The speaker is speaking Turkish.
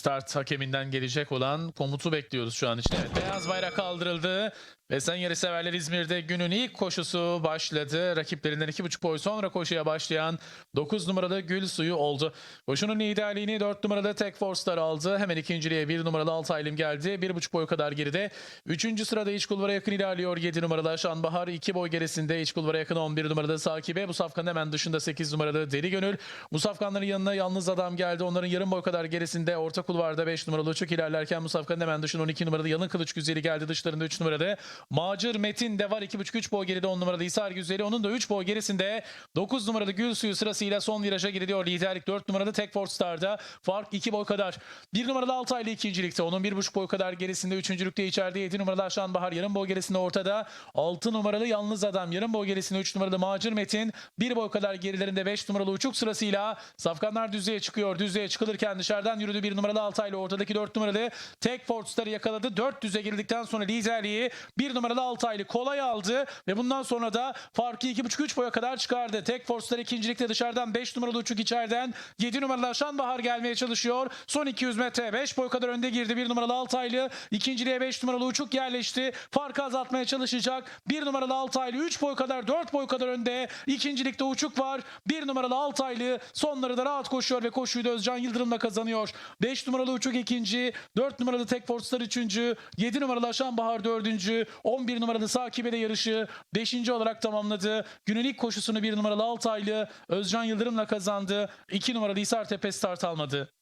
start hakeminden gelecek olan komutu bekliyoruz şu an için. Evet, beyaz bayrak kaldırıldı. Ve sen yarı severler İzmir'de günün ilk koşusu başladı. Rakiplerinden 2,5 boy sonra koşuya başlayan 9 numaralı Gül Suyu oldu. Koşunun liderliğini 4 numaralı Tek Force'lar aldı. Hemen ikinciliğe 1 numaralı Altaylim geldi. 1,5 boy kadar geride. 3. sırada iç kulvara yakın ilerliyor 7 numaralı Şanbahar. 2 boy gerisinde iç kulvara yakın 11 numaralı Sakibe. Bu safkanın hemen dışında 8 numaralı Deli Gönül. Bu safkanların yanına yalnız adam geldi. Onların yarım boy kadar gerisinde orta kulvarda 5 numaralı Uçuk ilerlerken bu safkanın hemen dışında 12 numaralı Yalın Kılıç Güzeli geldi. Dışlarında 3 numaralı Macır Metin de var 2.5-3 boy geride 10 numaralı Hisar Güzeli. Onun da 3 boy gerisinde 9 numaralı Gül Suyu sırasıyla son viraja giriliyor. Liderlik 4 numaralı Tek Ford Star'da. Fark 2 boy kadar. 1 numaralı Altaylı ikincilikte. Onun 1.5 boy kadar gerisinde. Üçüncülükte içeride 7 numaralı Aşan Bahar. Yarım boy gerisinde ortada. 6 numaralı Yalnız Adam. Yarım boy gerisinde 3 numaralı Macir Metin. 1 boy kadar gerilerinde 5 numaralı Uçuk sırasıyla Safkanlar düzlüğe çıkıyor. Düzlüğe çıkılırken dışarıdan yürüdü 1 numaralı Altaylı. Ortadaki 4 numaralı Tek Ford Star'ı yakaladı. 4 düze girdikten sonra liderliği 1 numaralı Altaylı kolay aldı ve bundan sonra da farkı 2.5-3 boya kadar çıkardı. Tek Force'lar ikincilikte dışarıdan 5 numaralı uçuk içeriden 7 numaralı Aşan Bahar gelmeye çalışıyor. Son 200 metre 5 boy kadar önde girdi 1 numaralı Altaylı. İkinciliğe 5 numaralı uçuk yerleşti. Farkı azaltmaya çalışacak. 1 numaralı Altaylı 3 boy kadar 4 boy kadar önde. İkincilikte uçuk var. 1 numaralı Altaylı sonları da rahat koşuyor ve koşuyu da Özcan Yıldırım'la kazanıyor. 5 numaralı uçuk ikinci, 4 numaralı Tek Force'lar üçüncü, 7 numaralı Aşan Bahar dördüncü, 11 numaralı Sakibe de yarışı 5. olarak tamamladı. Günün ilk koşusunu 1 numaralı Altaylı Özcan Yıldırım'la kazandı. 2 numaralı Hisar Tepe start almadı.